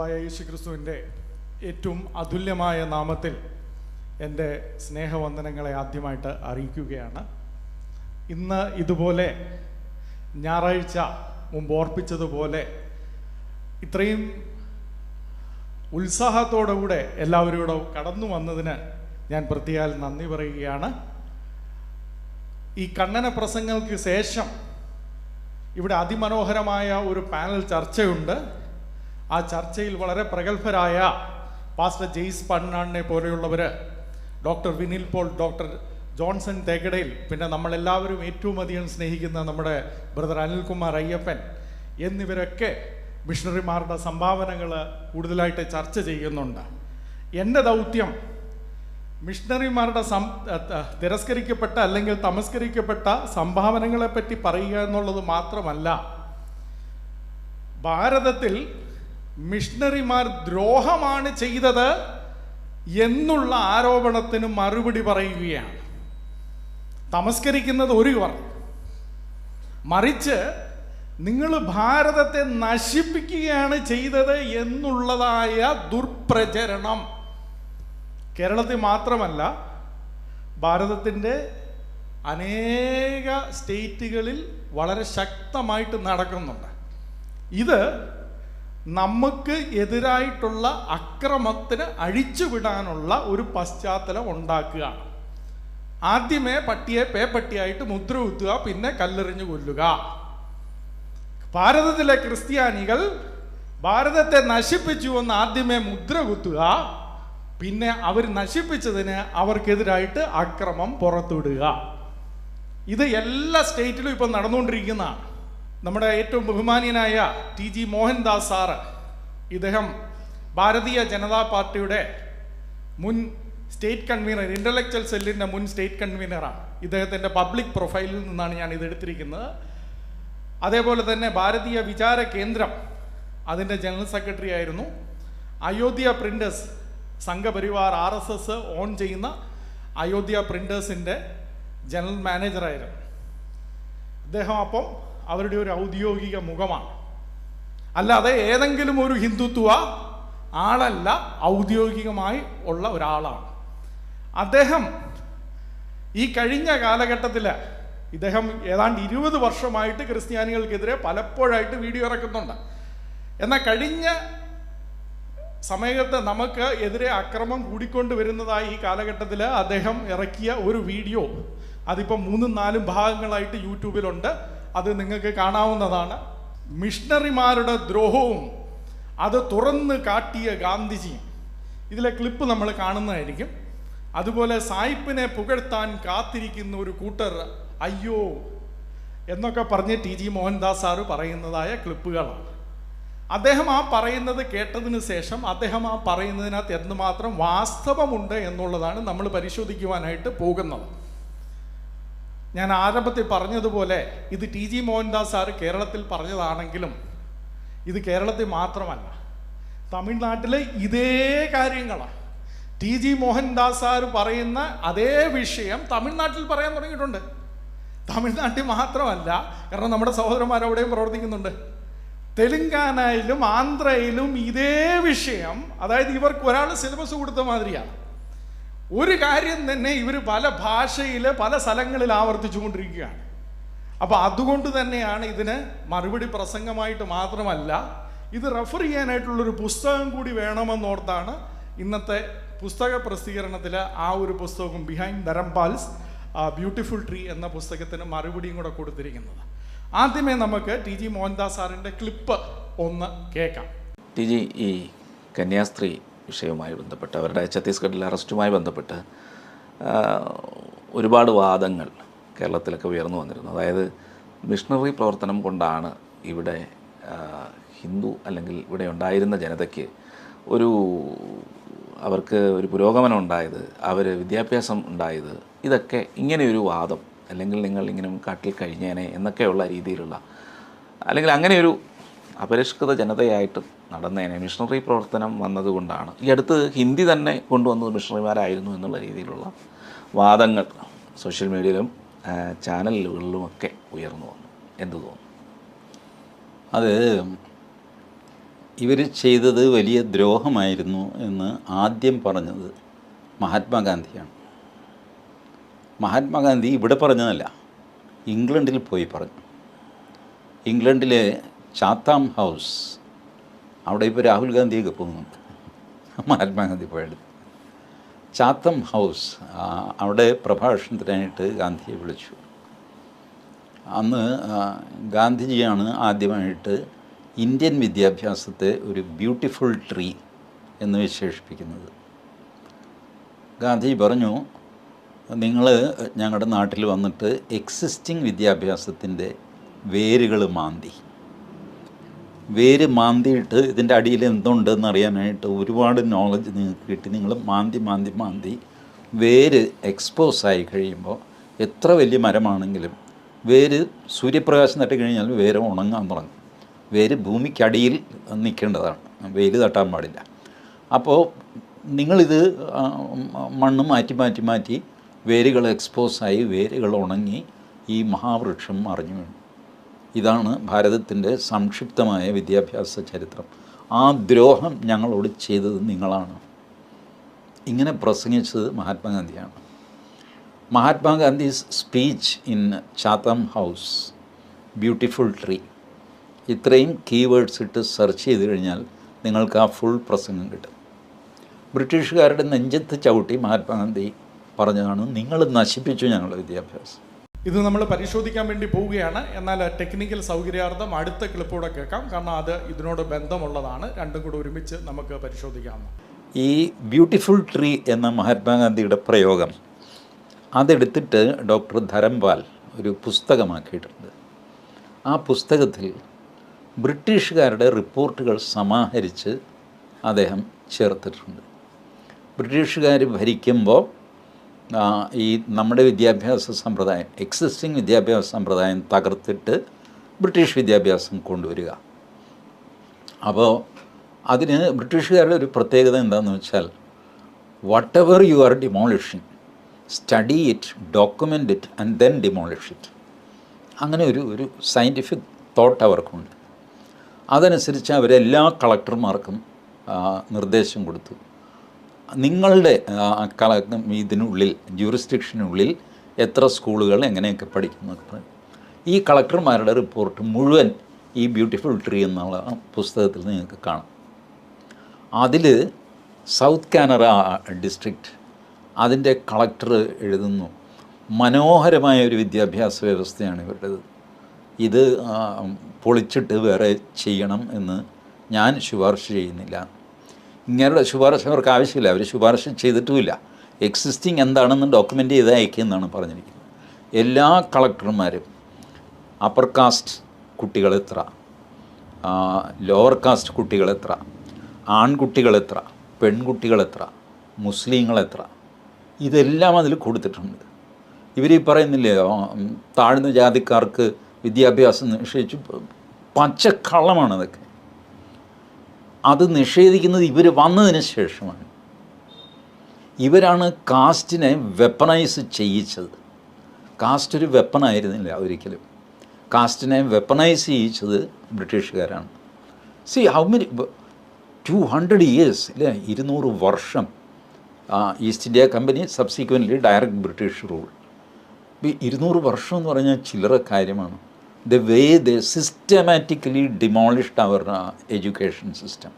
കർത്താവായ യേശു ക്രിസ്തുവിന്റെ ഏറ്റവും അതുല്യമായ നാമത്തിൽ എന്റെ സ്നേഹവന്ദനങ്ങളെ ആദ്യമായിട്ട് അറിയിക്കുകയാണ്. ഇന്ന് ഇതുപോലെ ഞായറാഴ്ച മുമ്പ് ഓർപ്പിച്ചതുപോലെ ഇത്രയും ഉത്സാഹത്തോടുകൂടെ എല്ലാവരും കൂടെ കടന്നു വന്നതിന് ഞാൻ പ്രത്യേകാൽ നന്ദി പറയുകയാണ്. ഈ കണ്ണന പ്രസംഗങ്ങൾക്ക് ശേഷം ഇവിടെ അതിമനോഹരമായ ഒരു പാനൽ ചർച്ചയുണ്ട്. ആ ചർച്ചയിൽ വളരെ പ്രഗത്ഭരായ പാസ്റ്റർ ജെയ്സ് പണ്ണാണിനെ പോലെയുള്ളവർ doctor Vinil Paul doctor Johnson തേക്കടയിൽ പിന്നെ നമ്മളെല്ലാവരും ഏറ്റവും അധികം സ്നേഹിക്കുന്ന നമ്മുടെ ബ്രദർ അനിൽകുമാർ അയ്യപ്പൻ എന്നിവരൊക്കെ മിഷണറിമാരുടെ സംഭാവനകൾ കൂടുതലായിട്ട് ചർച്ച ചെയ്യുന്നുണ്ട്. എന്റെ ദൗത്യം മിഷണറിമാരുടെ സം തിരസ്കരിക്കപ്പെട്ട അല്ലെങ്കിൽ തമസ്കരിക്കപ്പെട്ട സംഭാവനകളെപ്പറ്റി പറയുക എന്നുള്ളത് മാത്രമല്ല ഭാരതത്തിൽ മിഷണറിമാർ ദ്രോഹമാണ് ചെയ്തത് എന്നുള്ള ആരോപണത്തിന് മറുപടി പറയുകയാണ്. തമസ്കരിക്കുന്നത് ഒരു വർ മറിച്ച് നിങ്ങൾ ഭാരതത്തെ നശിപ്പിക്കുകയാണ് ചെയ്തത് എന്നുള്ളതായ ദുർപ്രചരണം. കേരളത്തിൽ മാത്രമല്ല ഭാരതത്തിന്റെ അനേക സ്റ്റേറ്റുകളിൽ വളരെ ശക്തമായിട്ട് നടക്കുന്നുണ്ട്. ഇത് നമുക്ക് എതിരായിട്ടുള്ള അക്രമത്തിന് അഴിച്ചുവിടാനുള്ള ഒരു പശ്ചാത്തലം ഉണ്ടാക്കുകയാണ് ആദ്യമേ പട്ടിയെ പേപ്പട്ടിയായിട്ട് മുദ്ര കുത്തുക പിന്നെ കല്ലെറിഞ്ഞു കൊല്ലുക. ഭാരതത്തിലെ ക്രിസ്ത്യാനികൾ ഭാരതത്തെ നശിപ്പിച്ചു എന്ന് ആദ്യമേ മുദ്ര കുത്തുക പിന്നെ അവർ നശിപ്പിച്ചതിന് അവർക്കെതിരായിട്ട് അക്രമം പുറത്തുവിടുക. ഇത് എല്ലാ സ്റ്റേറ്റിലും ഇപ്പം നടന്നുകൊണ്ടിരിക്കുന്നതാണ്. നമ്മുടെ ഏറ്റവും ബഹുമാനീയനായ ടി ജി മോഹൻദാസ് സാറ് ഇദ്ദേഹം ഭാരതീയ ജനതാ പാർട്ടിയുടെ മുൻ സ്റ്റേറ്റ് കൺവീനർ ഇന്റലക്ച്വൽ സെല്ലിന്റെ മുൻ സ്റ്റേറ്റ് കൺവീനറാണ്. ഇദ്ദേഹത്തിന്റെ പബ്ലിക് പ്രൊഫൈലിൽ നിന്നാണ് ഞാൻ ഇത് എടുത്തിരിക്കുന്നത് അതേപോലെ തന്നെ ഭാരതീയ വിചാര കേന്ദ്രം അതിന്റെ ജനറൽ സെക്രട്ടറി ആയിരുന്നു. Ayodhya printers Sangh Parivar R S S own ചെയ്യുന്ന അയോധ്യ പ്രിന്റേഴ്സിന്റെ ജനറൽ മാനേജറായിരുന്നു. അദ്ദേഹം അപ്പം അവരുടെ ഒരു ഔദ്യോഗിക മുഖമാണ്. അല്ലാതെ ഏതെങ്കിലും ഒരു ഹിന്ദുത്വ ആളല്ല ഔദ്യോഗികമായി ഉള്ള ഒരാളാണ്. അദ്ദേഹം ഈ കഴിഞ്ഞ കാലഘട്ടത്തിൽ ഇദ്ദേഹം ഏതാണ്ട് ഇരുപത് വർഷമായിട്ട് ക്രിസ്ത്യാനികൾക്കെതിരെ പലപ്പോഴായിട്ട് വീഡിയോ ഇറക്കുന്നുണ്ട്. എന്നാൽ കഴിഞ്ഞ സമയത്ത് നമുക്ക് എതിരെ അക്രമം കൂടിക്കൊണ്ട് വരുന്നതായി ഈ കാലഘട്ടത്തിൽ അദ്ദേഹം ഇറക്കിയ ഒരു വീഡിയോ അതിപ്പോൾ മൂന്നും നാലും ഭാഗങ്ങളായിട്ട് യൂട്യൂബിലുണ്ട്. അത് നിങ്ങൾക്ക് കാണാവുന്നതാണ്. മിഷണറിമാരുടെ ദ്രോഹവും അത് തുറന്ന് കാട്ടിയ ഗാന്ധിജിയും. ഇതിലെ ക്ലിപ്പ് നമ്മൾ കാണുന്നതായിരിക്കും. അതുപോലെ സായിപ്പിനെ പുകഴ്ത്താൻ കാത്തിരിക്കുന്ന ഒരു കൂട്ടർ അയ്യോ എന്നൊക്കെ പറഞ്ഞ് ടി ജി മോഹൻദാസ് സാറ് പറയുന്നതായ ക്ലിപ്പുകളാണ്. അദ്ദേഹം ആ പറയുന്നത് കേട്ടതിന് ശേഷം അദ്ദേഹം ആ പറയുന്നതിനകത്ത് എന്തുമാത്രം വാസ്തവമുണ്ട് എന്നുള്ളതാണ് നമ്മൾ പരിശോധിക്കുവാനായിട്ട് പോകുന്നത്. ഞാൻ ആരംഭത്തിൽ പറഞ്ഞതുപോലെ ഇത് ടി ജി മോഹൻദാസ് സാർ കേരളത്തിൽ പറഞ്ഞതാണെങ്കിലും ഇത് കേരളത്തിൽ മാത്രമല്ല. തമിഴ്നാട്ടിൽ ഇതേ കാര്യങ്ങളാണ് ടി ജി മോഹൻദാസ് സാർ പറയുന്ന അതേ വിഷയം തമിഴ്നാട്ടിൽ പറയാൻ തുടങ്ങിയിട്ടുണ്ട്. തമിഴ്നാട്ടിൽ മാത്രമല്ല കാരണം നമ്മുടെ സഹോദരന്മാർ അവിടെയും പ്രവർത്തിക്കുന്നുണ്ട്. തെലുങ്കാനയിലും ആന്ധ്രയിലും ഇതേ വിഷയം അതായത് ഇവർക്ക് ഒരാൾ സിലബസ് കൊടുത്ത മാതിരിയാണ് ഒരു കാര്യം തന്നെ ഇവർ പല ഭാഷയിൽ പല സ്ഥലങ്ങളിൽ ആവർത്തിച്ചുകൊണ്ടിരിക്കുകയാണ്. അപ്പോൾ അതുകൊണ്ട് തന്നെയാണ് ഇതിന് മറുപടി പ്രസംഗമായിട്ട് മാത്രമല്ല ഇത് റെഫർ ചെയ്യാനായിട്ടുള്ളൊരു പുസ്തകം കൂടി വേണമെന്നോർത്താണ് ഇന്നത്തെ പുസ്തക പ്രസിദ്ധീകരണത്തിൽ ആ ഒരു പുസ്തകം ബിഹൈൻഡ് ധരംപാൽസ് ബ്യൂട്ടിഫുൾ ട്രീ എന്ന പുസ്തകത്തിന് മറുപടിയും കൂടെ കൊടുത്തിരിക്കുന്നത്. ആദ്യമേ നമുക്ക് ടി ജി മോഹൻദാസ് സാറിന്റെ ക്ലിപ്പ് ഒന്ന് കേൾക്കാം. ടി ജി ഈ കന്യാസ്ത്രീ വിഷയവുമായി ബന്ധപ്പെട്ട് അവരുടെ ഛത്തീസ്ഗഡിലെ അറസ്റ്റുമായി ബന്ധപ്പെട്ട് ഒരുപാട് വാദങ്ങൾ കേരളത്തിലൊക്കെ ഉയർന്നു വന്നിരുന്നു. അതായത് മിഷണറി പ്രവർത്തനം കൊണ്ടാണ് ഇവിടെ ഹിന്ദു അല്ലെങ്കിൽ ഇവിടെ ഉണ്ടായിരുന്ന ജനതയ്ക്ക് ഒരു അവർക്ക് ഒരു പുരോഗമനം ഉണ്ടായത് അവർ വിദ്യാഭ്യാസം ഉണ്ടായത് ഇതൊക്കെ ഇങ്ങനെയൊരു വാദം അല്ലെങ്കിൽ നിങ്ങൾ ഇങ്ങനെ കാട്ടിൽ കഴിഞ്ഞേനെ എന്നൊക്കെയുള്ള രീതിയിലുള്ള അല്ലെങ്കിൽ അങ്ങനെയൊരു അപരിഷ്കൃത ജനതയായിട്ട് നടന്നേനെ മിഷണറി പ്രവർത്തനം വന്നതുകൊണ്ടാണ്. ഈ അടുത്ത് ഹിന്ദി തന്നെ കൊണ്ടുവന്നത് മിഷണറിമാരായിരുന്നു എന്നുള്ള രീതിയിലുള്ള വാദങ്ങൾ സോഷ്യൽ മീഡിയയിലും ചാനലുകളിലുമൊക്കെ ഉയർന്നു വന്നു. എന്ത് തോന്നുന്നു? അത് ഇവർ ചെയ്തത് വലിയ ദ്രോഹമായിരുന്നു എന്ന് ആദ്യം പറഞ്ഞത് മഹാത്മാഗാന്ധിയാണ്. മഹാത്മാഗാന്ധി ഇവിടെ പറഞ്ഞതല്ല ഇംഗ്ലണ്ടിൽ പോയി പറഞ്ഞു. ഇംഗ്ലണ്ടിലെ ചാത്താം ഹൗസ്. അവിടെ ഇപ്പോൾ രാഹുൽ ഗാന്ധിയൊക്കെ പോകുന്നുണ്ട് മഹാത്മാഗാന്ധി പോയത് ചാത്തം ഹൗസ് അവിടെ പ്രഭാഷണത്തിനായിട്ട് ഗാന്ധിയെ വിളിച്ചു. അന്ന് ഗാന്ധിജിയാണ് ആദ്യമായിട്ട് ഇന്ത്യൻ വിദ്യാഭ്യാസത്തെ ഒരു ബ്യൂട്ടിഫുൾ ട്രീ എന്ന് വിശേഷിപ്പിക്കുന്നത്. ഗാന്ധിജി പറഞ്ഞു നിങ്ങൾ ഞങ്ങളുടെ നാട്ടിൽ വന്നിട്ട് എക്സിസ്റ്റിംഗ് വിദ്യാഭ്യാസത്തിന്റെ വേരുകൾ മാന്തി. വേര് മാന്തിയിട്ട് ഇതിന്റെ അടിയിൽ എന്തുണ്ടെന്ന് അറിയാനായിട്ട് ഒരുപാട് നോളജ് നിങ്ങൾക്ക് കിട്ടി. നിങ്ങൾ മാന്തി മാന്തി മാന്തി വേര് എക്സ്പോസ് ആയി കഴിയുമ്പോൾ എത്ര വലിയ മരമാണെങ്കിലും വേര് സൂര്യപ്രകാശം തട്ടി കഴിഞ്ഞാൽ വേര് ഉണങ്ങാൻ തുടങ്ങും. വേര് ഭൂമിക്കടിയിൽ നിൽക്കേണ്ടതാണ്. വെയിൽ തട്ടാൻ പാടില്ല. അപ്പോൾ നിങ്ങളിത് മണ്ണ് മാറ്റി മാറ്റി മാറ്റി വേരുകൾ എക്സ്പോസായി വേരുകൾ ഉണങ്ങി ഈ മഹാവൃക്ഷം മറിഞ്ഞു വീണു ഇതാണ് ഭാരതത്തിന്റെ സംക്ഷിപ്തമായ വിദ്യാഭ്യാസ ചരിത്രം. ആ ദ്രോഹം ഞങ്ങളോട് ചെയ്തത് നിങ്ങളാണ്. ഇങ്ങനെ പ്രസംഗിച്ചത് മഹാത്മാഗാന്ധിയാണ്. Mahatma Gandhi's speech in Chatham house beautiful tree. ഇത്രയും കീവേഡ്സ് ഇട്ട് സെർച്ച് ചെയ്ത് കഴിഞ്ഞാൽ നിങ്ങൾക്ക് ആ ഫുൾ പ്രസംഗം കിട്ടും. ബ്രിട്ടീഷുകാരുടെ നെഞ്ചത്ത് ചവിട്ടി മഹാത്മാഗാന്ധി പറഞ്ഞതാണ് നിങ്ങൾ നശിപ്പിച്ചു ഞങ്ങളുടെ വിദ്യാഭ്യാസം. ഇത് നമ്മൾ പരിശോധിക്കാൻ വേണ്ടി പോവുകയാണ്. എന്നാൽ ടെക്നിക്കൽ സൗകര്യാർത്ഥം അടുത്ത ക്ലിപ്പോടെ കേൾക്കാം. കാരണം അത് ഇതിനോട് ബന്ധമുള്ളതാണ്. രണ്ടും കൂടെ ഒരുമിച്ച് നമുക്ക് പരിശോധിക്കാം ഈ ബ്യൂട്ടിഫുൾ ട്രീ എന്ന മഹാത്മാഗാന്ധിയുടെ പ്രയോഗം അതെടുത്തിട്ട് ഡോക്ടർ ധരംപാൽ ഒരു പുസ്തകമാക്കിയിട്ടുണ്ട്. ആ പുസ്തകത്തിൽ ബ്രിട്ടീഷുകാരുടെ റിപ്പോർട്ടുകൾ സമാഹരിച്ച് അദ്ദേഹം ചേർത്തിട്ടുണ്ട്. ബ്രിട്ടീഷുകാർ ഭരിക്കുമ്പോൾ ഈ നമ്മുടെ വിദ്യാഭ്യാസ സമ്പ്രദായം എക്സിസ്റ്റിംഗ് വിദ്യാഭ്യാസ സമ്പ്രദായം തകർത്തിട്ട് ബ്രിട്ടീഷ് വിദ്യാഭ്യാസം കൊണ്ടുവരിക. അപ്പോൾ അതിന് ബ്രിട്ടീഷുകാരുടെ ഒരു പ്രത്യേകത എന്താണെന്ന് വെച്ചാൽ whatever you are demolishing study it document it and then demolish it അങ്ങനെ ഒരു ഒരു സയന്റിഫിക് തോട്ട് അവർക്കുണ്ട്. അതനുസരിച്ച് അവരെല്ലാ കളക്ടർമാർക്കും നിർദ്ദേശം കൊടുത്തു. നിങ്ങളുടെ ഇതിനുള്ളിൽ ജൂറിസ്ഡിക്ഷനുള്ളിൽ എത്ര സ്കൂളുകൾ എങ്ങനെയൊക്കെ പഠിക്കുന്നു. ഈ കളക്ടർമാരുടെ റിപ്പോർട്ട് മുഴുവൻ ഈ ബ്യൂട്ടിഫുൾ ട്രീ എന്നുള്ള പുസ്തകത്തിൽ നിങ്ങൾക്ക് കാണാം. അതിൽ സൗത്ത് കാനറ ഡിസ്ട്രിക്റ്റ് അതിന്റെ കളക്ടർ എഴുതുന്നു. മനോഹരമായ ഒരു വിദ്യാഭ്യാസ വ്യവസ്ഥയാണ് ഇവരുടേത്. ഇത് പൊളിച്ചിട്ട് വേറെ ചെയ്യണം എന്ന് ഞാൻ ശുപാർശ ചെയ്യുന്നില്ല. ഇങ്ങനെയുള്ള ശുപാർശ അവർക്ക് ആവശ്യമില്ല. അവർ ശുപാർശ ചെയ്തിട്ടുമില്ല. എക്സിസ്റ്റിംഗ് എന്താണെന്ന് ഡോക്യുമെന്റ് ചെയ്ത് അയക്കുമെന്നാണ് പറഞ്ഞിരിക്കുന്നത്. എല്ലാ കളക്ടർമാരും അപ്പർ കാസ്റ്റ് കുട്ടികൾ എത്ര? ലോവർ കാസ്റ്റ് കുട്ടികൾ എത്ര? ആൺകുട്ടികൾ എത്ര? പെൺകുട്ടികൾ എത്ര? മുസ്ലിങ്ങൾ എത്ര? ഇതെല്ലാം അതിൽ കൊടുത്തിട്ടുണ്ട്. ഇവർ ഈ പറയുന്നില്ലേ താഴ്ന്ന ജാതിക്കാർക്ക് വിദ്യാഭ്യാസം നിഷേധിച്ചു. പച്ചക്കള്ളമാണ് അതൊക്കെ. അത് നിഷേധിക്കുന്നത് ഇവർ വന്നതിന് ശേഷമാണ്. ഇവരാണ് കാസ്റ്റിനെ വെപ്പണൈസ് ചെയ്യിച്ചത്. കാസ്റ്റ് ഒരു വെപ്പണായിരുന്നില്ല ഒരിക്കലും. കാസ്റ്റിനെ വെപ്പണൈസ് ചെയ്യിച്ചത് ബ്രിട്ടീഷുകാരാണ്. See how many two hundred years ഇല്ലേ? ഇരുന്നൂറ് വർഷം East India company subsequent direct British rule ഇരുന്നൂറ് വർഷം എന്ന് പറഞ്ഞാൽ ചില്ലറ കാര്യമാണ്. The way the systematically demolished our education system.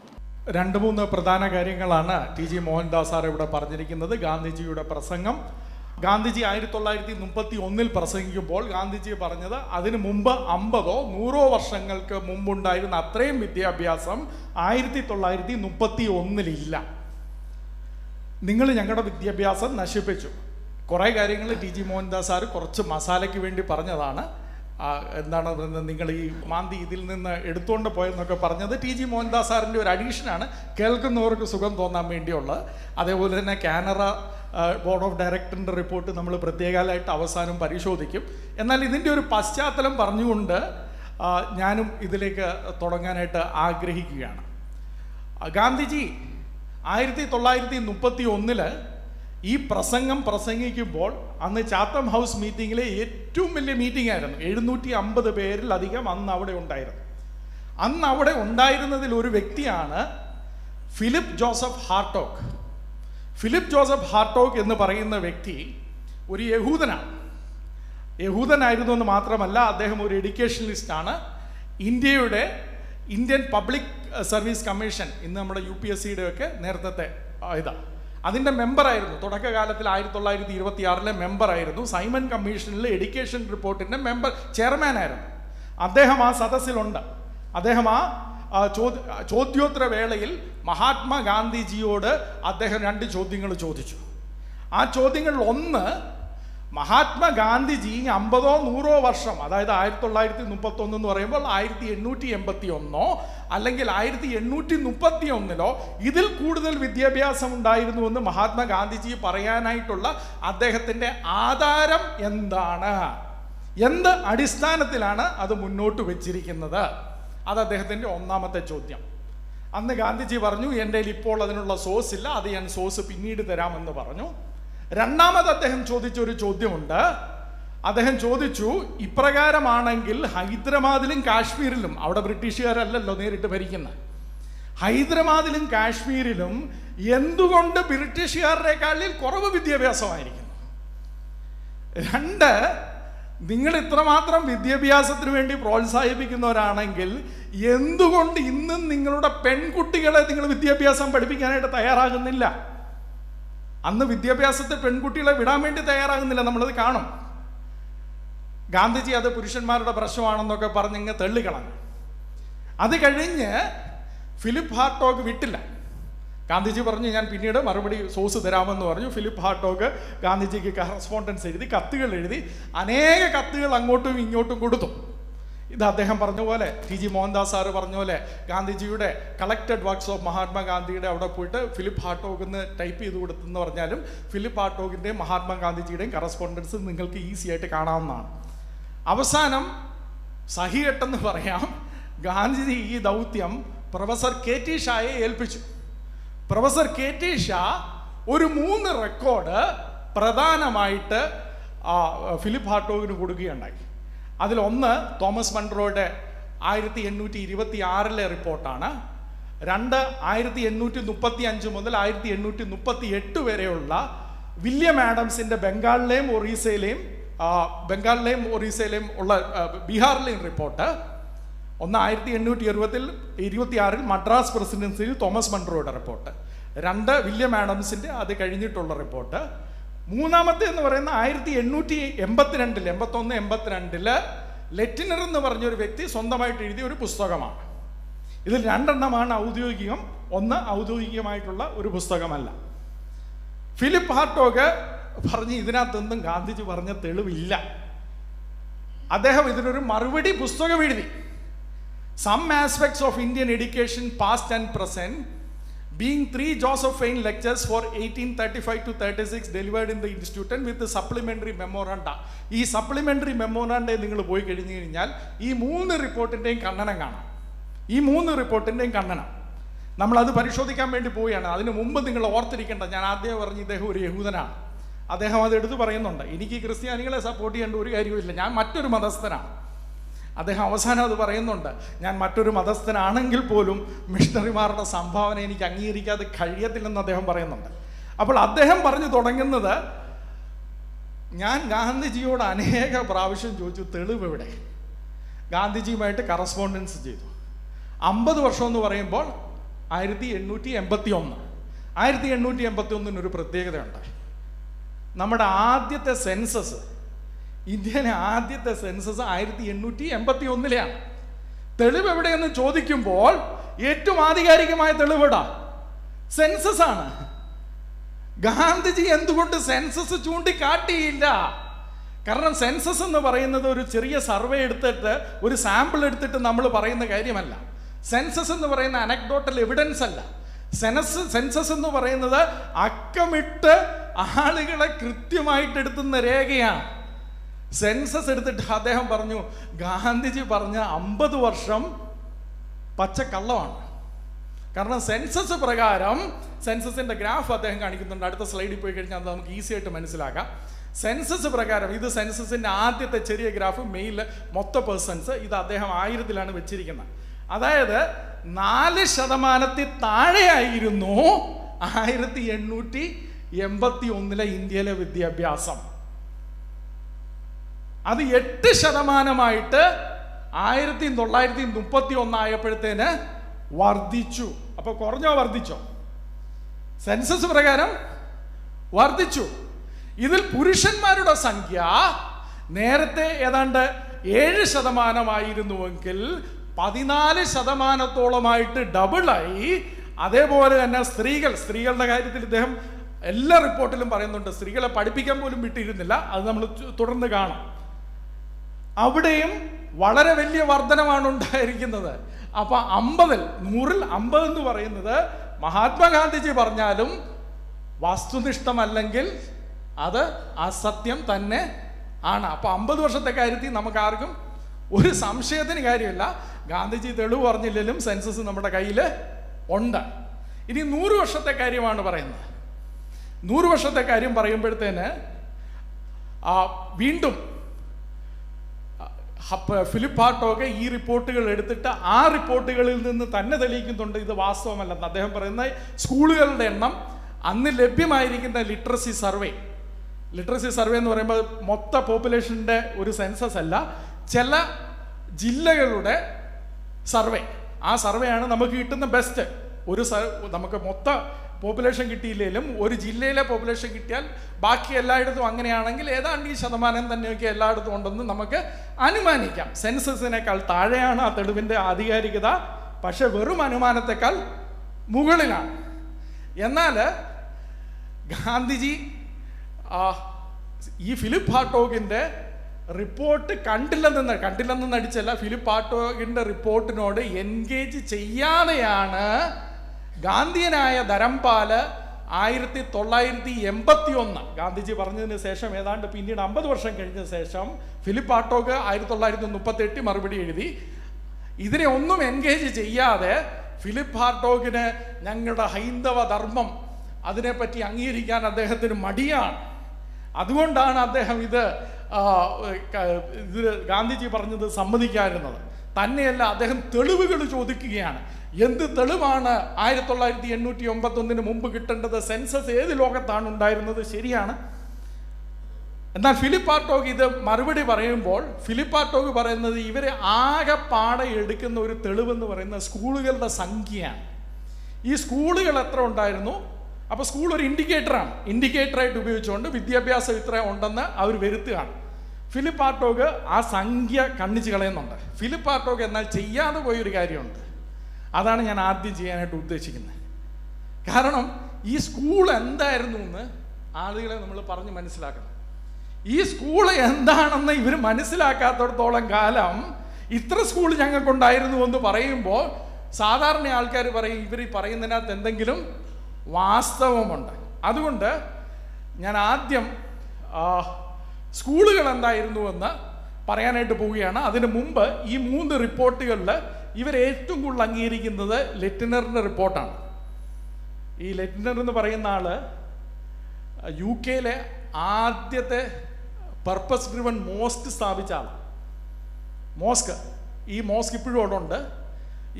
രണ്ട് മൂന്ന് പ്രധാന കാര്യങ്ങളാണ് ടി ജി മോഹൻദാസ് സാർ ഇവിടെ പറഞ്ഞിരിക്കുന്നത്. ഗാന്ധിജിയുടെ പ്രസംഗം. ഗാന്ധിജി ആയിരത്തി തൊള്ളായിരത്തി മുപ്പത്തി ഒന്നിൽ പ്രസംഗിക്കുമ്പോൾ ഗാന്ധിജി പറഞ്ഞത് അതിനു മുമ്പ് അമ്പതോ നൂറോ വർഷങ്ങൾക്ക് മുമ്പുണ്ടായിരുന്ന അത്രയും വിദ്യാഭ്യാസം ആയിരത്തി തൊള്ളായിരത്തി മുപ്പത്തി ഒന്നിലില്ല നിങ്ങൾ ഞങ്ങളുടെ വിദ്യാഭ്യാസം നശിപ്പിച്ചു. കുറേ കാര്യങ്ങൾ ടി ജി മോഹൻദാസ് സാർ കുറച്ച് മസാലയ്ക്ക് വേണ്ടി പറഞ്ഞതാണ്. എന്താണ് നിങ്ങൾ ഈ മാന്തി ഇതിൽ നിന്ന് എടുത്തുകൊണ്ട് പോയെന്നൊക്കെ പറഞ്ഞത് ടി ജി മോഹൻദാസ് സാറിന്റെ ഒരു അഡീഷനാണ്. കേൾക്കുന്നവർക്ക് സുഖം തോന്നാൻ വേണ്ടിയുള്ളത്. അതേപോലെ തന്നെ കാനറ ബോർഡ് ഓഫ് ഡയറക്ടറിന്റെ റിപ്പോർട്ട് നമ്മൾ പ്രത്യേകമായിട്ട് അവസാനം പരിശോധിക്കും. എന്നാൽ ഇതിന്റെ ഒരു പശ്ചാത്തലം പറഞ്ഞുകൊണ്ട് ഞാനും ഇതിലേക്ക് തുടങ്ങാനായിട്ട് ആഗ്രഹിക്കുകയാണ്. ഗാന്ധിജി ആയിരത്തി തൊള്ളായിരത്തി മുപ്പത്തി ഒന്നിൽ ഈ പ്രസംഗം പ്രസംഗിക്കുമ്പോൾ അന്ന് ചാത്തം ഹൗസ് മീറ്റിങ്ങിലെ ഏറ്റവും വലിയ മീറ്റിംഗ് ആയിരുന്നു. എഴുന്നൂറ്റി അമ്പത് പേരിലധികം അന്ന് അവിടെ ഉണ്ടായിരുന്നു. അന്ന് അവിടെ ഉണ്ടായിരുന്നതിൽ ഒരു വ്യക്തിയാണ് Philip Joseph Hartog Philip Joseph Hartog എന്ന് പറയുന്ന വ്യക്തി ഒരു യഹൂദനാണ്. യഹൂദനായിരുന്നു എന്ന് മാത്രമല്ല അദ്ദേഹം ഒരു എഡ്യൂക്കേഷനിസ്റ്റാണ് ഇന്ത്യയുടെ ഇന്ത്യൻ പബ്ലിക് സർവീസ് കമ്മീഷൻ ഇന്ന് നമ്മുടെ യു പി എസ് സിയുടെ ഒക്കെ നേരത്തെ ഇതാ അതിന്റെ മെമ്പറായിരുന്നു തുടക്കകാലത്തിൽ ആയിരത്തി തൊള്ളായിരത്തി ഇരുപത്തി ആറിലെ മെമ്പറായിരുന്നു സൈമൺ കമ്മീഷനിലെ എഡ്യൂക്കേഷൻ റിപ്പോർട്ടിന്റെ മെമ്പർ ചെയർമാനായിരുന്നു അദ്ദേഹം ആ സദസ്സിലുണ്ട്. അദ്ദേഹം ആ ആ, ചോദ്യ ചോദ്യോത്തര വേളയിൽ മഹാത്മാഗാന്ധിജിയോട് അദ്ദേഹം രണ്ട് ചോദ്യങ്ങൾ ചോദിച്ചു. ആ ചോദ്യങ്ങളിൽ ഒന്ന് മഹാത്മാഗാന്ധിജി അമ്പതോ നൂറോ വർഷം അതായത് ആയിരത്തി തൊള്ളായിരത്തി മുപ്പത്തൊന്ന് എന്ന് പറയുമ്പോൾ ആയിരത്തി എണ്ണൂറ്റി എൺപത്തി ഒന്നോ അല്ലെങ്കിൽ ആയിരത്തി എണ്ണൂറ്റി മുപ്പത്തി ഒന്നിലോ ഇതിൽ കൂടുതൽ വിദ്യാഭ്യാസം ഉണ്ടായിരുന്നു ഉണ്ടായിരുന്നുവെന്ന് മഹാത്മാഗാന്ധിജി പറയാനായിട്ടുള്ള അദ്ദേഹത്തിന്റെ ആധാരം എന്താണ്? എന്ത് അടിസ്ഥാനത്തിലാണ് അത് മുന്നോട്ട് വെച്ചിരിക്കുന്നത്? അത് അദ്ദേഹത്തിന്റെ ഒന്നാമത്തെ ചോദ്യം. അന്ന് ഗാന്ധിജി പറഞ്ഞു എന്റെ ഇപ്പോൾ അതിനുള്ള സോസ് ഇല്ല അത് ഞാൻ സോസ് പിന്നീട് തരാമെന്ന് പറഞ്ഞു. രണ്ടാമത് അദ്ദേഹം ചോദിച്ച ഒരു ചോദ്യമുണ്ട്. അദ്ദേഹം ചോദിച്ചു ഇപ്രകാരമാണെങ്കിൽ ഹൈദരാബാദിലും കാശ്മീരിലും അവിടെ ബ്രിട്ടീഷുകാരല്ലല്ലോ നേരിട്ട് ഭരിക്കുന്നത് ഹൈദരാബാദിലും കാശ്മീരിലും എന്തുകൊണ്ട് ബ്രിട്ടീഷുകാരുടെക്കാളിൽ കുറവ് വിദ്യാഭ്യാസമായിരിക്കുന്നു? രണ്ട് നിങ്ങൾ ഇത്രമാത്രം വിദ്യാഭ്യാസത്തിന് വേണ്ടി പ്രോത്സാഹിപ്പിക്കുന്നവരാണെങ്കിൽ എന്തുകൊണ്ട് ഇന്നും നിങ്ങളുടെ പെൺകുട്ടികളെ നിങ്ങൾ വിദ്യാഭ്യാസം പഠിപ്പിക്കാനായിട്ട് തയ്യാറാകുന്നില്ല? അന്ന് വിദ്യാഭ്യാസത്തെ പെൺകുട്ടികളെ വിടാൻ വേണ്ടി തയ്യാറാകുന്നില്ല നമ്മളത് കാണും. ഗാന്ധിജി അത് പുരുഷന്മാരുടെ പ്രശ്നമാണെന്നൊക്കെ പറഞ്ഞ് ഇങ്ങ് തള്ളിക്കളഞ്ഞു. അത് കഴിഞ്ഞ് ഫിലിപ്പ് ഹാർട്ടോക്ക് വിട്ടില്ല. ഗാന്ധിജി പറഞ്ഞു ഞാൻ പിന്നീട് മറുപടി സോസ് തരാമെന്ന് പറഞ്ഞു. ഫിലിപ്പ് ഹാർട്ടോക്ക് ഗാന്ധിജിക്ക് കറസ്പോണ്ടൻസ് എഴുതി കത്തുകൾ എഴുതി അനേക കത്തുകൾ അങ്ങോട്ടും ഇങ്ങോട്ടും കൊടുത്തു. ഇത് അദ്ദേഹം പറഞ്ഞ പോലെ ടി ജി മോഹൻദാസ് സാറ് പറഞ്ഞ പോലെ ഗാന്ധിജിയുടെ കളക്റ്റഡ് വർക്ക്സ് ഓഫ് മഹാത്മാഗാന്ധിയുടെ അവിടെ പോയിട്ട് ഫിലിപ്പ് എന്ന് ടൈപ്പ് ചെയ്ത് കൊടുത്തെന്ന് പറഞ്ഞാലും ഫിലിപ്പ് ഹാട്ടോഗിന്റെയും മഹാത്മാഗാന്ധിജിയുടെയും കറസ്പോണ്ടൻസ് നിങ്ങൾക്ക് ഈസി ആയിട്ട് കാണാവുന്നതാണ്. അവസാനം സഹികെട്ടെന്ന് പറയാം ഗാന്ധിജി ഈ ദൗത്യം പ്രൊഫസർ കെ ടി ഷായെ ഏൽപ്പിച്ചു. പ്രൊഫസർ കെ ടി ഷാ ഒരു മൂന്ന് റെക്കോർഡ് പ്രധാനമായിട്ട് ഫിലിപ്പ് ഹാർട്ടോഗിന് കൊടുക്കുകയുണ്ടായി. അതിലൊന്ന് തോമസ് മൺട്രോയുടെ ആയിരത്തി എണ്ണൂറ്റി ഇരുപത്തി ആറിലെ റിപ്പോർട്ടാണ്. രണ്ട് ആയിരത്തി എണ്ണൂറ്റി മുപ്പത്തി അഞ്ച് മുതൽ ആയിരത്തി എണ്ണൂറ്റി മുപ്പത്തി എട്ട് വരെയുള്ള വില്യം ആഡംസിന്റെ ബംഗാളിലെയും ഒറീസയിലെയും ബംഗാളിലെയും ഒറീസയിലെയും ഉള്ള ബീഹാറിലെയും റിപ്പോർട്ട്. ഒന്ന് ആയിരത്തി എണ്ണൂറ്റി എഴുപത്തിൽ ഇരുപത്തി ആറിൽ മദ്രാസ് പ്രസിഡൻസിയിൽ തോമസ് മൺട്രോയുടെ റിപ്പോർട്ട്. രണ്ട് വില്യം ആഡംസിന്റെ അത് കഴിഞ്ഞിട്ടുള്ള റിപ്പോർട്ട്. മൂന്നാമത്തെ എന്ന് പറയുന്ന ആയിരത്തി എണ്ണൂറ്റി എൺപത്തിരണ്ടിൽ എൺപത്തൊന്ന് എൺപത്തിരണ്ടിൽ ലെറ്റിനർ എന്ന് പറഞ്ഞൊരു വ്യക്തി സ്വന്തമായിട്ട് എഴുതിയ ഒരു പുസ്തകമാണ്. ഇതിൽ രണ്ടെണ്ണമാണ് ഔദ്യോഗികം. ഒന്ന് ഔദ്യോഗികമായിട്ടുള്ള ഒരു പുസ്തകമല്ല. ഫിലിപ്പ് ഹാർട്ടോഗ് പറഞ്ഞ് ഇതിനകത്തൊന്നും ഗാന്ധിജി പറഞ്ഞ തെളിവില്ല. അദ്ദേഹം ഇതിനൊരു മറുപടി പുസ്തകം എഴുതി. Some aspects of Indian education past and present three Josephine lectures for eighteen thirty five to thirty six delivered in the institute with supplementary memoranda ഈ സപ്ലിമെന്ററി മെമ്മോറാണ്ടേ നിങ്ങൾ പോയി കഴിഞ്ഞു കഴിഞ്ഞാൽ ഈ മൂന്ന് റിപ്പോർട്ടിന്റെയും കണ്ണനം കാണാം. ഈ മൂന്ന് റിപ്പോർട്ടിന്റെയും കണ്ണനം നമ്മളത് പരിശോധിക്കാൻ വേണ്ടി പോവുകയാണ്. അതിന് മുമ്പ് നിങ്ങൾ ഓർത്തിരിക്കേണ്ട ഞാൻ ആദ്യം പറഞ്ഞ് ഇദ്ദേഹം ഒരു യഹൂദനാണ്. അദ്ദേഹം അത് എടുത്തു പറയുന്നുണ്ട്. എനിക്ക് ക്രിസ്ത്യാനികളെ സപ്പോർട്ട് ചെയ്യേണ്ട ഒരു കാര്യവുമില്ല. ഞാൻ മറ്റൊരു മതസ്ഥനാണ്. അദ്ദേഹം അവസാനം അത് പറയുന്നുണ്ട് ഞാൻ മറ്റൊരു മതസ്ഥനാണെങ്കിൽ പോലും മിഷണറിമാരുടെ സംഭാവന എനിക്ക് അംഗീകരിക്കാതെ കഴിയത്തില്ലെന്ന് അദ്ദേഹം പറയുന്നുണ്ട്. അപ്പോൾ അദ്ദേഹം പറഞ്ഞു തുടങ്ങുന്നത് ഞാൻ ഗാന്ധിജിയോട് അനേക പ്രാവശ്യം ചോദിച്ചു തെളിവ് എവിടെ? ഗാന്ധിജിയുമായിട്ട് കറസ്പോണ്ടൻസ് ചെയ്തു. അമ്പത് വർഷം എന്ന് പറയുമ്പോൾ ആയിരത്തി എണ്ണൂറ്റി എൺപത്തി ഒന്ന് ആയിരത്തി എണ്ണൂറ്റി എൺപത്തി ഒന്നിനൊരു പ്രത്യേകതയുണ്ട്. നമ്മുടെ ആദ്യത്തെ സെൻസസ് ഇന്ത്യയിലെ ആദ്യത്തെ സെൻസസ് ആയിരത്തി എണ്ണൂറ്റി എൺപത്തി ഒന്നിലെയാണ് തെളിവ് എവിടെയെന്ന് ചോദിക്കുമ്പോൾ ഏറ്റവും ആധികാരികമായ തെളിവിടാ സെൻസസ് ആണ്. ഗാന്ധിജി എന്തുകൊണ്ട് സെൻസസ് ചൂണ്ടിക്കാട്ടിയില്ല? കാരണം സെൻസസ് എന്ന് പറയുന്നത് ഒരു ചെറിയ സർവേ എടുത്തിട്ട് ഒരു സാമ്പിൾ എടുത്തിട്ട് നമ്മൾ പറയുന്ന കാര്യമല്ല. സെൻസസ് എന്ന് പറയുന്ന അനക്ഡോട്ടൽ എവിഡൻസ് അല്ല. സെനസ് സെൻസസ് എന്ന് പറയുന്നത് അക്കമിട്ട് ആളുകളെ കൃത്യമായിട്ട് എടുത്തുന്ന രേഖയാണ്. സെൻസസ് എടുത്തിട്ട് അദ്ദേഹം പറഞ്ഞു ഗാന്ധിജി പറഞ്ഞ അമ്പത് വർഷം പച്ചക്കള്ളമാണ്. കാരണം സെൻസസ് പ്രകാരം സെൻസസിന്റെ ഗ്രാഫ് അദ്ദേഹം കാണിക്കുന്നുണ്ട്. അടുത്ത സ്ലൈഡിൽ പോയി കഴിഞ്ഞാൽ അത് നമുക്ക് ഈസി ആയിട്ട് മനസ്സിലാക്കാം. സെൻസസ് പ്രകാരം ഇത് സെൻസസിന്റെ ആദ്യത്തെ ചെറിയ ഗ്രാഫ് മെയിൽ മൊത്ത പേഴ്സൺസ് ഇത് അദ്ദേഹം ആയിരത്തിലാണ് വെച്ചിരിക്കുന്നത്. അതായത് നാല് ശതമാനത്തിൽ താഴെയായിരുന്നു ആയിരത്തി എണ്ണൂറ്റി എൺപത്തി ഒന്നിലെ ഇന്ത്യയിലെ വിദ്യാഭ്യാസം. അത് എട്ട് ശതമാനമായിട്ട് ആയിരത്തി തൊള്ളായിരത്തി മുപ്പത്തി ഒന്നായപ്പോഴത്തേന് വർദ്ധിച്ചു. അപ്പൊ കുറഞ്ഞോ വർദ്ധിച്ചോ? സെൻസസ് പ്രകാരം വർദ്ധിച്ചു. ഇതിൽ പുരുഷന്മാരുടെ സംഖ്യ നേരത്തെ ഏതാണ്ട് ഏഴ് ശതമാനമായിരുന്നുവെങ്കിൽ പതിനാല് ശതമാനത്തോളമായിട്ട് ഡബിളായി അതേപോലെ തന്നെ സ്ത്രീകൾ സ്ത്രീകളുടെ കാര്യത്തിൽ ഇദ്ദേഹം എല്ലാ റിപ്പോർട്ടിലും പറയുന്നുണ്ട്. സ്ത്രീകളെ പഠിപ്പിക്കാൻ പോലും വിട്ടിരുന്നില്ല. അത് നമ്മൾ തുടർന്ന് കാണാം. അവിടെയും വളരെ വലിയ വർധനമാണ് ഉണ്ടായിരിക്കുന്നത്. അപ്പൊ അമ്പതിൽ നൂറിൽ അമ്പത് എന്ന് പറയുന്നത് മഹാത്മാഗാന്ധിജി പറഞ്ഞാലും വസ്തുനിഷ്ഠമല്ലെങ്കിൽ അത് അസത്യം തന്നെ ആണ്. അപ്പൊ അമ്പത് വർഷത്തെ കാര്യത്തിൽ നമുക്ക് ആർക്കും ഒരു സംശയത്തിന് കാര്യമില്ല. ഗാന്ധിജി തെളിവ് പറഞ്ഞില്ലെങ്കിലും സെൻസസ് നമ്മുടെ കയ്യിൽ ഉണ്ട്. ഇനി നൂറ് വർഷത്തെ കാര്യമാണ് പറയുന്നത്. നൂറ് വർഷത്തെ കാര്യം പറയുമ്പോഴത്തേന് വീണ്ടും ഹപ്പ- ഫിലിപ്പ് ഹാർട്ടോക്ക് ഈ റിപ്പോർട്ടുകൾ എടുത്തിട്ട് ആ റിപ്പോർട്ടുകളിൽ നിന്ന് തന്നെ തെളിയിക്കുന്നുണ്ട്. ഇത് വാസ്തവമല്ലെന്ന് അദ്ദേഹം പറയുന്ന സ്കൂളുകളുടെ എണ്ണം അന്ന് ലഭ്യമായിരിക്കുന്ന ലിറ്ററസി സർവേ. ലിറ്ററസി സർവേ എന്ന് പറയുമ്പോൾ മൊത്ത പോപ്പുലേഷന്റെ ഒരു സെൻസസ് അല്ല. ചില ജില്ലകളുടെ സർവേ. ആ സർവേ ആണ് നമുക്ക് കിട്ടുന്ന ബെസ്റ്റ്. ഒരു നമുക്ക് മൊത്ത പോപ്പുലേഷൻ കിട്ടിയില്ലെങ്കിലും ഒരു ജില്ലയിലെ പോപ്പുലേഷൻ കിട്ടിയാൽ ബാക്കി എല്ലായിടത്തും അങ്ങനെയാണെങ്കിൽ ഏതാണ്ട് ഈ ശതമാനം തന്നെയൊക്കെ എല്ലായിടത്തും ഉണ്ടെന്ന് നമുക്ക് അനുമാനിക്കാം. സെൻസസിനേക്കാൾ താഴെയാണ് ആ തെളിവിന്റെ ആധികാരികത. പക്ഷെ വെറും അനുമാനത്തെക്കാൾ മുകളിലാണ്. എന്നാൽ ഗാന്ധിജി ഈ ഫിലിപ്പ് ഹാർട്ടോഗിന്റെ റിപ്പോർട്ട് കണ്ടില്ലെന്ന് കണ്ടില്ലെന്ന് നടിച്ചല്ല ഫിലിപ്പ് ഹാർട്ടോഗിന്റെ റിപ്പോർട്ടിനോട് എൻഗേജ് ചെയ്യാതെയാണ് ഗാന്ധിയനായ ധരംപാൽ ആയിരത്തി തൊള്ളായിരത്തി എൺപത്തി ഒന്ന് ഗാന്ധിജി പറഞ്ഞതിന് ശേഷം ഏതാണ്ട് പിന്നീട് അമ്പത് വർഷം കഴിഞ്ഞ ശേഷം ഫിലിപ്പ് ആട്ടോക്ക് ആയിരത്തി തൊള്ളായിരത്തി മുപ്പത്തി എട്ട് മറുപടി എഴുതി. ഇതിനെ ഒന്നും എൻഗേജ് ചെയ്യാതെ ഫിലിപ്പ് ഹാർട്ടോഗിന് ഞങ്ങളുടെ ഹൈന്ദവ ധർമ്മം അതിനെപ്പറ്റി അംഗീകരിക്കാൻ അദ്ദേഹത്തിന് മടിയാണ്. അതുകൊണ്ടാണ് അദ്ദേഹം ഇത് ഇത് ഗാന്ധിജി പറഞ്ഞത് സമ്മതിക്കാതിരുന്നത്. തന്നെയല്ല അദ്ദേഹം തെളിവുകൾ ചോദിക്കുകയാണ്. എന്ത് തെളിവാണ് ആയിരത്തി തൊള്ളായിരത്തി എണ്ണൂറ്റി ഒമ്പത്തൊന്നിന് മുമ്പ് കിട്ടേണ്ടത്? സെൻസസ് ഏത് ലോകത്താണ് ഉണ്ടായിരുന്നത്? ശരിയാണ്. എന്നാൽ ഫിലിപ്പാർട്ടോഗ് ഇത് മറുപടി പറയുമ്പോൾ ഫിലിപ്പാർട്ടോഗ് പറയുന്നത് ഇവരെ ആകെ പാടെ എടുക്കുന്ന ഒരു തെളിവെന്ന് പറയുന്നത് സ്കൂളുകളുടെ സംഖ്യയാണ്. ഈ സ്കൂളുകൾ എത്ര ഉണ്ടായിരുന്നു? അപ്പോൾ സ്കൂൾ ഒരു ഇൻഡിക്കേറ്ററാണ്. ഇൻഡിക്കേറ്ററായിട്ട് ഉപയോഗിച്ചുകൊണ്ട് വിദ്യാഭ്യാസം ഇത്ര ഉണ്ടെന്ന് അവർ വരുത്തുകയാണ്. ഫിലിപ്പാർട്ടോഗ് ആ സംഖ്യ കണ്ണിച്ച് കളയുന്നുണ്ട്. ഫിലിപ്പാർട്ടോഗ് എന്നാൽ ചെയ്യാതെ പോയൊരു കാര്യമുണ്ട്. അതാണ് ഞാൻ ആദ്യം ചെയ്യാനായിട്ട് ഉദ്ദേശിക്കുന്നത്. കാരണം ഈ സ്കൂൾ എന്തായിരുന്നു എന്ന് ആളുകളെ നമ്മൾ പറഞ്ഞ് മനസ്സിലാക്കണം. ഈ സ്കൂൾ എന്താണെന്ന് ഇവർ മനസ്സിലാക്കാത്തടത്തോളം കാലം ഇത്ര സ്കൂൾ ഞങ്ങൾക്കുണ്ടായിരുന്നു എന്ന് പറയുമ്പോൾ സാധാരണ ആൾക്കാർ പറയും ഇവർ ഈ പറയുന്നതിനകത്ത് എന്തെങ്കിലും വാസ്തവമുണ്ട്. അതുകൊണ്ട് ഞാൻ ആദ്യം സ്കൂളുകൾ എന്തായിരുന്നു എന്ന് പറയാനായിട്ട് പോവുകയാണ്. അതിന് മുമ്പ് ഈ മൂന്ന് റിപ്പോർട്ടുകളിൽ ഇവർ ഏറ്റവും കൂടുതൽ അംഗീകരിക്കുന്നത് ലെറ്റിനറിന്റെ റിപ്പോർട്ടാണ്. ഈ ലെറ്റിനർ എന്ന് പറയുന്ന ആൾ യു കെയിലെ ആദ്യത്തെ പർപ്പസ് ഡ്രിവൺ മോസ്ക് സ്ഥാപിച്ച ആൾ മോസ്ക്. ഈ മോസ്ക് ഇപ്പോഴും അവിടെ ഉണ്ട്.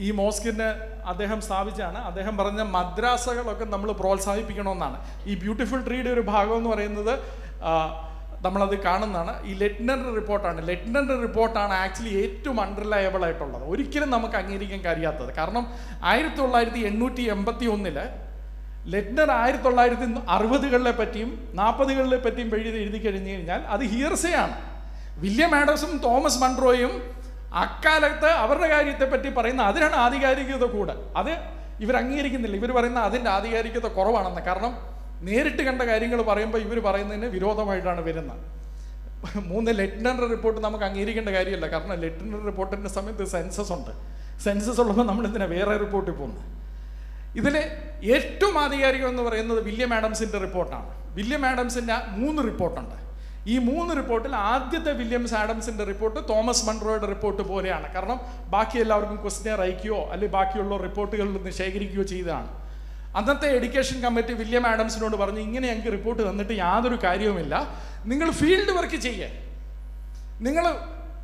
ഈ മോസ്കിന് അദ്ദേഹം സ്ഥാപിച്ചാണ് അദ്ദേഹം പറഞ്ഞ മദ്രാസകളൊക്കെ നമ്മൾ പ്രോത്സാഹിപ്പിക്കണമെന്നാണ്. ഈ ബ്യൂട്ടിഫുൾ ട്രീയുടെ ഒരു ഭാഗം എന്ന് പറയുന്നത് നമ്മളത് കാണുന്നതാണ്. ഈ ലെറ്റിനറി റിപ്പോർട്ടാണ്. ലെറ്റിനറി റിപ്പോർട്ടാണ് ആക്ച്വലി ഏറ്റവും അൺറിലയബിൾ ആയിട്ടുള്ളത്. ഒരിക്കലും നമുക്ക് അംഗീകരിക്കാൻ കഴിയാത്തത്. കാരണം ആയിരത്തി തൊള്ളായിരത്തി എണ്ണൂറ്റി എൺപത്തി ഒന്നിൽ ലെറ്റ്നർ ആയിരത്തി തൊള്ളായിരത്തി അറുപതുകളിലെ പറ്റിയും നാൽപ്പതുകളിലെ പറ്റിയും എഴുതി എഴുതി കഴിഞ്ഞു കഴിഞ്ഞാൽ അത് ഹിയർസയാണ് വില്യം ആഡംസും തോമസ് മൺട്രോയും അക്കാലത്ത് അവരുടെ കാര്യത്തെ പറ്റി പറയുന്ന അതിനാണ് ആധികാരികത കൂടെ. അത് ഇവർ അംഗീകരിക്കുന്നില്ല. ഇവർ പറയുന്ന അതിന്റെ ആധികാരികത കുറവാണെന്ന്. കാരണം നേരിട്ട് കണ്ട കാര്യങ്ങൾ പറയുമ്പോൾ ഇവർ പറയുന്നതിന് വിരോധമായിട്ടാണ് വരുന്നത്. മൂന്ന് ലെറ്റിനറി റിപ്പോർട്ട് നമുക്ക് അംഗീകരിക്കേണ്ട കാര്യമല്ല. കാരണം ലെറ്റിനറി റിപ്പോർട്ടിന്റെ സമയത്ത് സെൻസസ് ഉണ്ട്. സെൻസസ് ഉള്ളപ്പോൾ നമ്മൾ എന്തിനാ വേറെ റിപ്പോർട്ടിൽ പോകുന്നത് ഇതിൽ ഏറ്റവും ആധികാരികം എന്ന് പറയുന്നത് വില്യം ആഡംസിന്റെ റിപ്പോർട്ടാണ്. വില്യം ആഡംസിന്റെ മൂന്ന് റിപ്പോർട്ടുണ്ട്. ഈ മൂന്ന് റിപ്പോർട്ടിൽ ആദ്യത്തെ വില്യംസ് ആഡംസിന്റെ റിപ്പോർട്ട് തോമസ് മൺറോയുടെ റിപ്പോർട്ട് പോലെയാണ്. കാരണം ബാക്കി എല്ലാവർക്കും ക്വസ്റ്റിനെ അയക്കുകയോ അല്ലെങ്കിൽ ബാക്കിയുള്ള റിപ്പോർട്ടുകളിൽ നിന്ന് ശേഖരിക്കുകയോ ചെയ്തതാണ്. അന്നത്തെ എഡ്യൂക്കേഷൻ കമ്മിറ്റി വില്യം ആഡംസിനോട് പറഞ്ഞു ഇങ്ങനെ ഞങ്ങൾക്ക് റിപ്പോർട്ട് തന്നിട്ട് യാതൊരു കാര്യവുമില്ല. നിങ്ങൾ ഫീൽഡ് വർക്ക് ചെയ്യേ. നിങ്ങൾ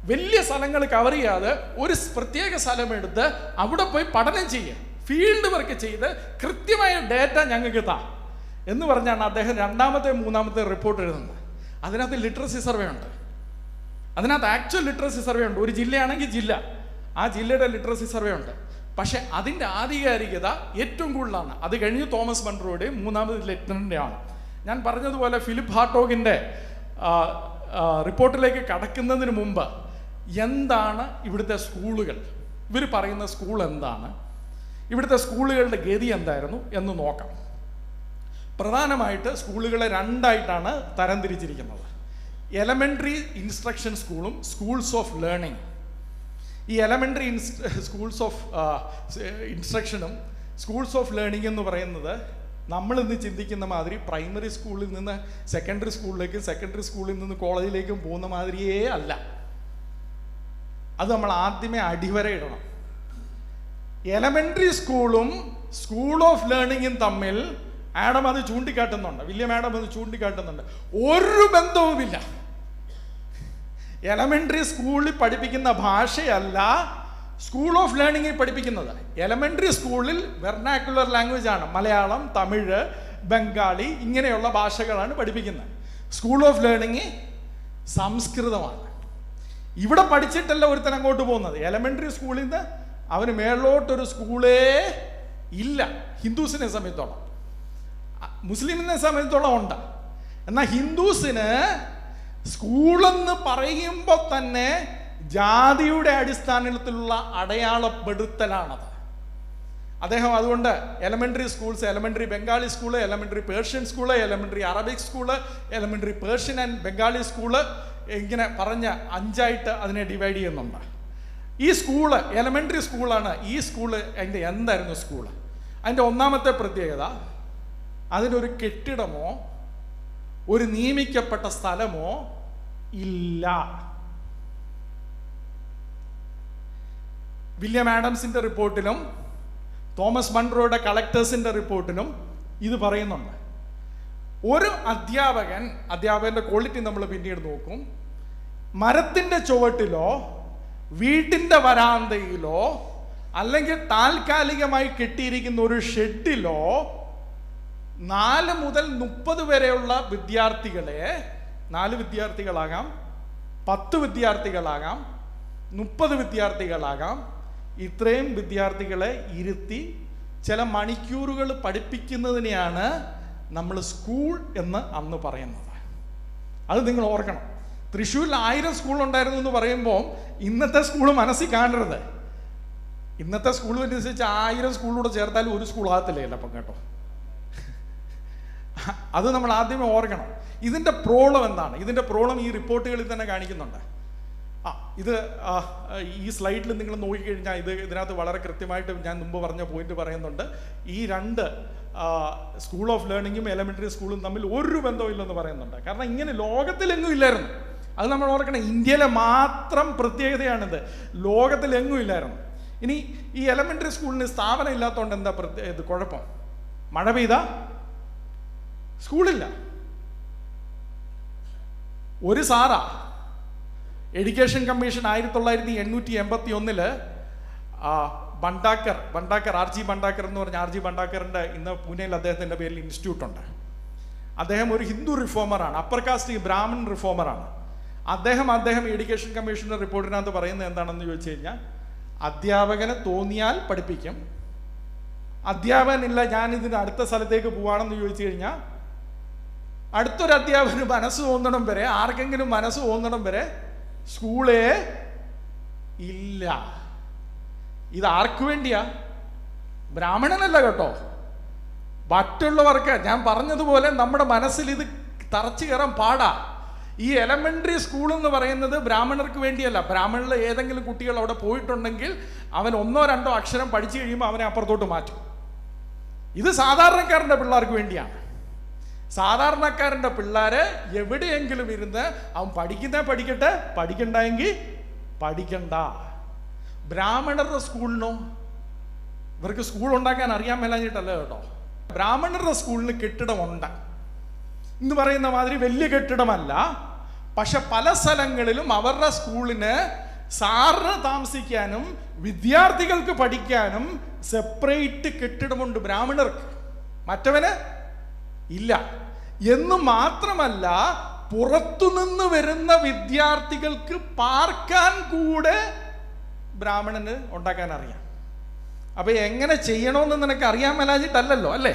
വലിയ സ്ഥലങ്ങൾ കവർ ചെയ്യാതെ ഒരു പ്രത്യേക സ്ഥലമെടുത്ത് അവിടെ പോയി പഠനം ചെയ്യുക ഫീൽഡ് വർക്ക് ചെയ്ത് കൃത്യമായ ഡേറ്റ ഞങ്ങൾക്ക് താ. എന്ന് പറഞ്ഞാണ് അദ്ദേഹം രണ്ടാമത്തെ മൂന്നാമത്തെ റിപ്പോർട്ട് എഴുതുന്നത്. അതിനകത്ത് ലിറ്ററസി സർവേ ഉണ്ട്. അതിനകത്ത് ആക്ച്വൽ ലിറ്ററസി സർവേ ഉണ്ട്. ഒരു ജില്ലയാണെങ്കിൽ ജില്ല. ആ ജില്ലയുടെ ലിറ്ററസി സർവേ ഉണ്ട്. പക്ഷെ അതിന്റെ ആധികാരികത ഏറ്റവും കൂടുതലാണ്. അത് കഴിഞ്ഞ് തോമസ് മൺറോയുടെ മൂന്നാമത് ലെഫ്റ്റനന്റെയും ആണ് ഞാൻ പറഞ്ഞതുപോലെ ഫിലിപ്പ് ഹാർട്ടോഗിന്റെ റിപ്പോർട്ടിലേക്ക് കടക്കുന്നതിന് മുമ്പ് എന്താണ് ഇവിടുത്തെ സ്കൂളുകൾ? ഇവർ പറയുന്ന സ്കൂൾ എന്താണ്? ഇവിടുത്തെ സ്കൂളുകളുടെ ഗതി എന്തായിരുന്നു എന്ന് നോക്കാം. പ്രധാനമായിട്ട് സ്കൂളുകളെ രണ്ടായിട്ടാണ് തരംതിരിച്ചിരിക്കുന്നത്. എലമെന്ററി ഇൻസ്ട്രക്ഷൻ സ്കൂളും സ്കൂൾസ് ഓഫ് ലേണിംഗ് ഈ എലമെന്ററി സ്കൂൾസ് ഓഫ് ഇൻസ്ട്രക്ഷനും സ്കൂൾസ് ഓഫ് ലേണിംഗ് എന്ന് പറയുന്നത് നമ്മൾ ഇന്ന് ചിന്തിക്കുന്ന മാതിരി പ്രൈമറി സ്കൂളിൽ നിന്ന് സെക്കൻഡറി സ്കൂളിലേക്കും സെക്കൻഡറി സ്കൂളിൽ നിന്ന് കോളേജിലേക്കും പോകുന്ന മാതിരിയേ അല്ല. അത് നമ്മൾ ആദ്യമേ അടിവര ഇടണം. എലമെന്ററി സ്കൂളും സ്കൂൾ ഓഫ് ലേണിങ്ങും തമ്മിൽ ആഡം അത് ചൂണ്ടിക്കാട്ടുന്നുണ്ട്. വില്യം ആഡം അത് ചൂണ്ടിക്കാട്ടുന്നുണ്ട്. ഒരു ബന്ധവുമില്ല. എലമെന്ററി സ്കൂളിൽ പഠിപ്പിക്കുന്ന ഭാഷയല്ല സ്കൂൾ ഓഫ് ലേണിംഗിൽ പഠിപ്പിക്കുന്നത്. എലമെന്ററി സ്കൂളിൽ വെർണാക്കുലർ ലാംഗ്വേജ് ആണ്. മലയാളം തമിഴ് ബംഗാളി ഇങ്ങനെയുള്ള ഭാഷകളാണ് പഠിപ്പിക്കുന്നത്. സ്കൂൾ ഓഫ് ലേണിംഗ് സംസ്കൃതമാണ്. ഇവിടെ പഠിച്ചിട്ടല്ല ഒരുത്തൻ അങ്ങോട്ട് പോകുന്നത്. എലമെന്ററി സ്കൂളിൽ നിന്ന് അവന് മേളിലോട്ടൊരു സ്കൂളേ ഇല്ല. ഹിന്ദുസിനെ സംബന്ധിച്ചോളം. മുസ്ലിമിനെ സംബന്ധിച്ചോളം ഉണ്ട്. എന്നാൽ ഹിന്ദുസിന് സ്കൂളെന്ന് പറയുമ്പോൾ തന്നെ ജാതിയുടെ അടിസ്ഥാനത്തിലുള്ള അടയാളപ്പെടുത്തലാണത്. അദ്ദേഹം അതുകൊണ്ട് elementary schools elementary Bengali school elementary Persian school elementary Arabic school elementary Persian and Bengali school ഇങ്ങനെ പറഞ്ഞ് അഞ്ചായിട്ട് അതിനെ ഡിവൈഡ് ചെയ്യുന്നുണ്ട്. ഈ സ്കൂൾ എലമെന്ററി സ്കൂളാണ് ഈ സ്കൂൾ അതിന്റെ എന്തായിരുന്നു സ്കൂൾ അതിന്റെ ഒന്നാമത്തെ പ്രത്യേകത അതിനൊരു കെട്ടിടമോ ഒരു നിയമിക്കപ്പെട്ട സ്ഥലമോ ഇല്ല. വില്യം ആഡംസിന്റെ റിപ്പോർട്ടിലും തോമസ് മൺട്രോയുടെ കളക്ടേഴ്സിന്റെ റിപ്പോർട്ടിലും ഇത് പറയുന്നുണ്ട്. ഒരു അധ്യാപകൻ അധ്യാപകന്റെ ക്വാളിറ്റി നമ്മൾ പിന്നീട് നോക്കും. മരത്തിന്റെ ചുവട്ടിലോ വീട്ടിന്റെ വരാന്തയിലോ അല്ലെങ്കിൽ താൽക്കാലികമായി കെട്ടിയിരിക്കുന്ന ഒരു ഷെഡിലോ നാല് മുതൽ മുപ്പത് വരെയുള്ള വിദ്യാർത്ഥികളെ നാല് വിദ്യാർത്ഥികളാകാം പത്ത് വിദ്യാർത്ഥികളാകാം മുപ്പത് വിദ്യാർത്ഥികളാകാം. ഇത്രയും വിദ്യാർത്ഥികളെ ഇരുത്തി ചില മണിക്കൂറുകൾ പഠിപ്പിക്കുന്നതിനെയാണ് നമ്മൾ സ്കൂൾ എന്ന് അന്ന് പറയുന്നത്. അത് നിങ്ങൾ ഓർക്കണം. തൃശ്ശൂരിൽ ആയിരം സ്കൂൾ ഉണ്ടായിരുന്നു എന്ന് പറയുമ്പോൾ ഇന്നത്തെ സ്കൂൾ മനസ്സിൽ കാണരുത്. ഇന്നത്തെ സ്കൂൾ അനുസരിച്ച് ആയിരം സ്കൂളിലൂടെ ചേർത്താലും ഒരു സ്കൂൾ ആകത്തില്ലേ ചിലപ്പം കേട്ടോ. അത് നമ്മൾ ആദ്യമേ ഓർക്കണം. ഇതിന്റെ പ്രോബ്ലം എന്താണ്? ഇതിന്റെ പ്രോബ്ലം ഈ റിപ്പോർട്ടുകളിൽ തന്നെ കാണിക്കുന്നുണ്ട്. ആ ഇത് ഈ സ്ലൈഡിൽ നിങ്ങൾ നോക്കിക്കഴിഞ്ഞാൽ ഇത് ഇതിനകത്ത് വളരെ കൃത്യമായിട്ട് ഞാൻ മുമ്പ് പറഞ്ഞ പോയിന്റ് പറയുന്നുണ്ട്. ഈ രണ്ട് സ്കൂൾ ഓഫ് ലേണിങ്ങും എലമെന്ററി സ്കൂളും തമ്മിൽ ഒരു ബന്ധവും ഇല്ലെന്ന് പറയുന്നുണ്ട്. കാരണം ഇങ്ങനെ ലോകത്തിലെങ്ങും ഇല്ലായിരുന്നു. അത് നമ്മൾ ഓർക്കണം ഇന്ത്യയിലെ മാത്രം പ്രത്യേകതയാണിത്. ലോകത്തിലെങ്ങും ഇല്ലായിരുന്നു. ഇനി ഈ എലമെന്ററി സ്കൂളിന് സ്ഥാപനം ഇല്ലാത്തതുകൊണ്ട് എന്താ പ്രത്യേക ഇത് കുഴപ്പം? മഴ പെയ്താ? സ്കൂളില്ല. ഒരു സാറാ. എഡ്യൂക്കേഷൻ കമ്മീഷൻ ആയിരത്തി തൊള്ളായിരത്തി എണ്ണൂറ്റി എൺപത്തി ഒന്നിൽ ബണ്ടാക്കർ ബണ്ടാക്കർ ആർ ജി ബണ്ടാക്കർ എന്ന് പറഞ്ഞ ആർ ജി ബണ്ടാക്കറിന്റെ ഇന്ന് പൂനെയിൽ അദ്ദേഹത്തിന്റെ പേരിൽ ഇൻസ്റ്റിറ്റ്യൂട്ട് ഉണ്ട് അദ്ദേഹം ഒരു ഹിന്ദു റിഫോമറാണ് അപ്പർ കാസ്റ്റ് ബ്രാഹ്മൺ റിഫോമറാണ്. അദ്ദേഹം അദ്ദേഹം എഡ്യൂക്കേഷൻ കമ്മീഷന്റെ റിപ്പോർട്ടിനകത്ത് പറയുന്നത് എന്താണെന്ന് ചോദിച്ചു കഴിഞ്ഞാൽ അധ്യാപകന് തോന്നിയാൽ പഠിപ്പിക്കും അധ്യാപകനില്ല ഞാൻ ഇതിന് അടുത്ത സ്ഥലത്തേക്ക് പോവാണെന്ന് ചോദിച്ചു കഴിഞ്ഞാൽ അടുത്തൊരു അധ്യാപകന് മനസ്സ് തോന്നണം വരെ ആർക്കെങ്കിലും മനസ്സ് തോന്നണം വരെ സ്കൂളേ ഇല്ല. ഇത് ആർക്കു വേണ്ടിയാ? ബ്രാഹ്മണനല്ല കേട്ടോ. മറ്റുള്ളവർക്ക് ഞാൻ പറഞ്ഞതുപോലെ നമ്മുടെ മനസ്സിൽ ഇത് തറച്ചു കയറാൻ പാടാ. ഈ എലമെന്ററി സ്കൂൾ എന്ന് പറയുന്നത് ബ്രാഹ്മണർക്ക് വേണ്ടിയല്ല. ബ്രാഹ്മണിലെ ഏതെങ്കിലും കുട്ടികൾ അവിടെ പോയിട്ടുണ്ടെങ്കിൽ അവൻ ഒന്നോ രണ്ടോ അക്ഷരം പഠിച്ചു കഴിയുമ്പോൾ അവനെ അപ്പുറത്തോട്ട് മാറ്റും. ഇത് സാധാരണക്കാരന്റെ പിള്ളേർക്ക് വേണ്ടിയാണ്. സാധാരണക്കാരന്റെ പിള്ളേര് എവിടെയെങ്കിലും ഇരുന്ന് അവൻ പഠിക്കുന്ന പഠിക്കട്ടെ പഠിക്കണ്ടെങ്കിൽ പഠിക്കണ്ട. ബ്രാഹ്മണരുടെ സ്കൂളിനോ ഇവർക്ക് സ്കൂൾ ഉണ്ടാക്കാൻ അറിയാൻ മേലാഞ്ഞിട്ടല്ല കേട്ടോ. ബ്രാഹ്മണരുടെ സ്കൂളിന് കെട്ടിടമുണ്ട്. എന്ന് പറയുന്ന മാതിരി വലിയ കെട്ടിടമല്ല. പക്ഷെ പല സ്ഥലങ്ങളിലും അവരുടെ സ്കൂളിന് സാറിന് താമസിക്കാനും വിദ്യാർത്ഥികൾക്ക് പഠിക്കാനും സെപ്പറേറ്റ് കെട്ടിടമുണ്ട് ബ്രാഹ്മണർക്ക്. മറ്റവന് ഇല്ല. എന്ന് മാത്രമല്ല പുറത്തുനിന്ന് വരുന്ന വിദ്യാർത്ഥികൾക്ക് പാർക്കാൻ കൂടെ ബ്രാഹ്മണന് ഉണ്ടാക്കാൻ അറിയാം. അപ്പൊ എങ്ങനെ ചെയ്യണമെന്ന് നിനക്ക് അറിയാൻ മേലാഞ്ഞിട്ടല്ലല്ലോ അല്ലേ?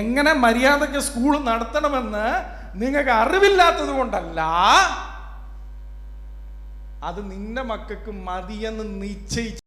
എങ്ങനെ മര്യാദയ്ക്ക് സ്കൂൾ നടത്തണമെന്ന് നിങ്ങൾക്ക് അറിവില്ലാത്തത് കൊണ്ടല്ല അത് നിന്റെ മക്കൾക്ക് മതിയെന്ന് നിശ്ചയിച്ച